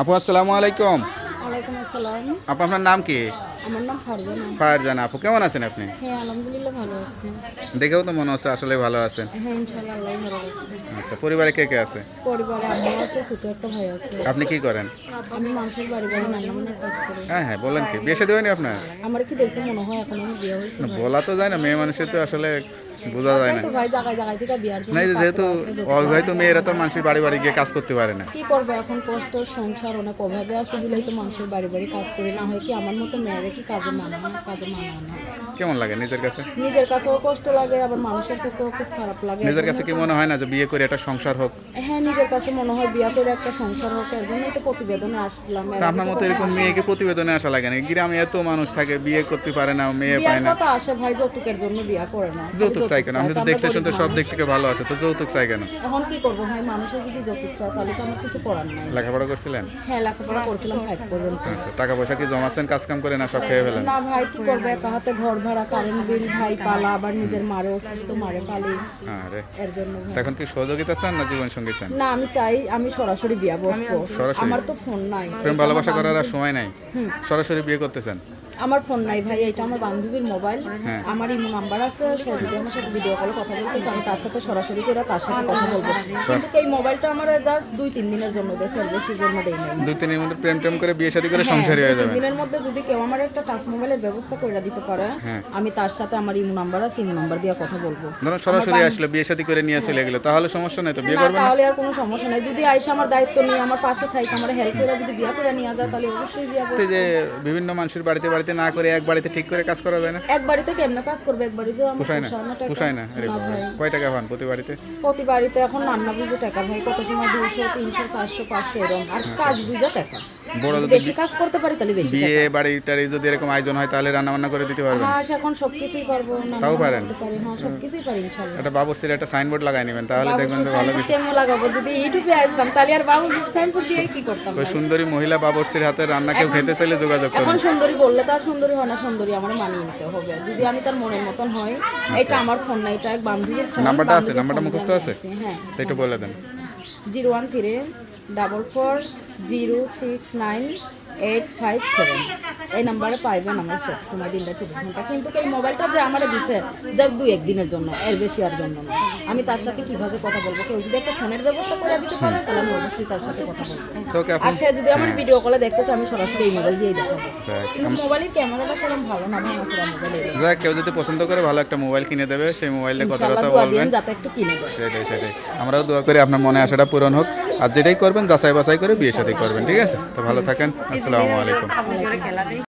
আপু আসসালামু আলাইকুম। ওয়ালাইকুম আসসালাম। আপু আপনার নাম কি? আমার নাম ফারজানা। ফারজান আপু কেমন আছেন আপনি? হ্যাঁ আলহামদুলিল্লাহ ভালো আছি। দেখেও তো মনে হচ্ছে আসলে ভালো আছেন। হ্যাঁ ইনশাল্লাহ আল্লাহ ভালো আছে। আচ্ছা পরিবারে কে কে আছে? পরিবারে আম্মা আছে ছোট একটা ভাই আছে। আপনি কি করেন? আমি মানুষের বাড়ি বাড়ি কাজ করি। হ্যাঁ হ্যাঁ বলেন কি বিয়ে শাদী হয়নি আপনার? আমার কি দেখে মনে হয় এখন আমার বিয়ে হয়েছে। বলা তো যায় না মেয়ে মানুষের তো আসলে বোঝা যায় না তো ভাই জায়গায় জায়গায় থেকে বিয়ার জন্য না যেহেতু অবিবাহিত মেয়েরা তো মানুষের বাড়ি বাড়ি গিয়ে কাজ করতে পারে না। কি করব এখন? কষ্ট সংসার অনেক অভাবে আছে বলেই তো মানুষের বাড়ি বাড়ি কাজ করি। না হয় কি আমার মতো মেয়েরা কি কাজে মানা কাজে মানা না। কেমন লাগে নিজের কাছে? নিজের কাছেও কষ্ট লাগে আবার মানুষের চোখেও খুব খারাপ লাগে। নিজের কাছে কি মনে হয় না যে বিয়ে করে একটা সংসার হোক? হ্যাঁ নিজের কাছে মনে হয় বিয়া করে একটা সংসার হোক এর জন্যই তো প্রতিবেদনে আসলাম। আপনার মতো এরকম মেয়েকে প্রতিবেদনে আসা লাগে না। গ্রামে এত মানুষ থাকে বিয়ে করতে পারে না মেয়ে পায় না। কথা আসে ভাই যৌতুকের জন্য বিয়া করে না। যৌতুক চাই কেন তো দেখতে শুনতে সব দিক থেকে ভালো আছে তো যৌতুক চাই কেন এখন কি করব ভাই? মানুষের যদি যৌতুক চায় তাহলে তো আমার কিছু করার নাই। লেখাপড়া করছিলেন? হ্যাঁ লেখাপড়া করছিলাম ফাইভ পর্যন্ত। আচ্ছা টাকা পয়সা কি কাজ কাম করে না সব খেয়ে ফেলেন? না ভাই কি করব? একা হাতে ঘর ভাড়া কারেন্ট বিল ভাই পালা আবার নিজের মারে অসুস্থ মারে পালি। আরে এর জন্য এখন কি সহযোগিতা চান না জীবন সঙ্গী চান? না আমি চাই আমি সরাসরি বিয়া বসবো। আমার তো ফোন নাই। প্রেম ভালোবাসা করার আর সময় নাই। সরাসরি বিয়ে করতে চান? আমার ফোন নাই ভাই এটা আমার বান্ধবীর মোবাইল। হ্যাঁ। আমার ইমো নাম্বার আছে সে যদি আমার সাথে ভিডিও কলে কথা বলতে চান তার সাথে সরাসরি করে তার সাথে কথা বলব। কিন্তু এই মোবাইলটা আমার জাস্ট দুই তিন দিনের জন্য দেয় এর বেশির জন্য দেয় নাই। দুই তিনের মধ্যে প্রেম টেম করে বিয়ে শাদী করে হ্যাঁ, সংসারী হয়ে তিন যাবেন দিনের মধ্যে যদি কেউ আমার একটা টাচ মোবাইলের ব্যবস্থা করে দিতে পারে হ্যাঁ। আমি তার সাথে আমার ইমো নাম্বার আছে ইমো নাম্বার দিয়ে কথা বলব। ধরুন সরাসরি আসলে বিয়ে শাদী করে নিয়ে চলে গেলে তাহলে সমস্যা নাই তো বিয়ে করবে না? তাহলে আর কোনো সমস্যা নাই। যদি আইসা আমার দায়িত্ব নিয়ে আমার পাশে থাকে আমার হেল্প করে যদি বিয়ে করে নিয়ে যায় তাহলে অবশ্যই বিয়া করব। তো যে বিভিন্ন মানুষের বাড়িতে বাড়িতে না করে এক বাড়িতে ঠিক করে কাজ করা যায় না? এক বাড়িতে কেমনে কাজ করবে? এক বাড়িতে পোষায় না পোষায় না কয় টাকা পান প্রতি বাড়িতে? প্রতি বাড়িতে এখন রান্না বুঝে টাকা ভাই কত সময় দুশো তিনশো চারশো পাঁচশো এরকম। আর কাজ বুঝে টাকা। বড় যদি বেশি কাজ করতে পারি তাহলে বেশি বিয়ে যদি এরকম আয়োজন হয় তাহলে রান্না বান্না করে দিতে পারবেন? হ্যাঁ এখন পারব না তাও পারেন? হ্যাঁ পারি ইনশাল্লাহ। একটা বাবুর্চির একটা সাইনবোর্ড লাগাই নেবেন তাহলে দেখবেন যে ভালো কিছু। কেমন লাগাবো? যদি ইউটিউবে আসতাম তাহলে আর স্যাম্পল দিয়ে কি করতাম ওই সুন্দরী মহিলা বাবুর্চির হাতে রান্না কেউ খেতে চাইলে যোগাযোগ করুন। এখন সুন্দরী বললে তো আর সুন্দরী হয় না সুন্দরী আমার মানিয়ে নিতে হবে। যদি আমি তার মনের মতন হয় এটা আমার ফোন না এটা এক বান্ধবীর ফোন নাম্বারটা আছে? নাম্বারটা মুখস্থ আছে? হ্যাঁ। তো একটু বলে দেন। Zero one three double four zero six nine eight five seven. এই নাম্বারে পাইবেন আমার সব সময় দিনটা চব্বিশ ঘণ্টা। কিন্তু এই মোবাইলটা যে আমার দিছে জাস্ট দুই একদিনের জন্য এর বেশি আর জন্য না। আমি তার সাথে কীভাবে কথা বলব? কেউ যদি একটা ফোনের ব্যবস্থা করে দিতে পারে তাহলে আমি অবশ্যই তার সাথে কথা বলব। আর সে যদি আমার ভিডিও কলে দেখতে চায় আমি সরাসরি এই মোবাইল দিয়েই দেখাবো। দেখ, কিন্তু মোবাইলের ক্যামেরাটা সেরকম ভালো না ভাঙা চোরা মোবাইল কেউ যদি পছন্দ করে ভালো একটা মোবাইল কিনে দেবে সেই মোবাইলে কথা কথা বলবেন যাতে একটু কিনে সেটাই সেটাই। আমরাও দোয়া করি আপনার মনে আশাটা পূরণ হোক। আর যেটাই করবেন যাচাই বাছাই করে বিয়ে সাথে করবেন ঠিক আছে? তো ভালো থাকেন। আসসালামু আলাইকুম।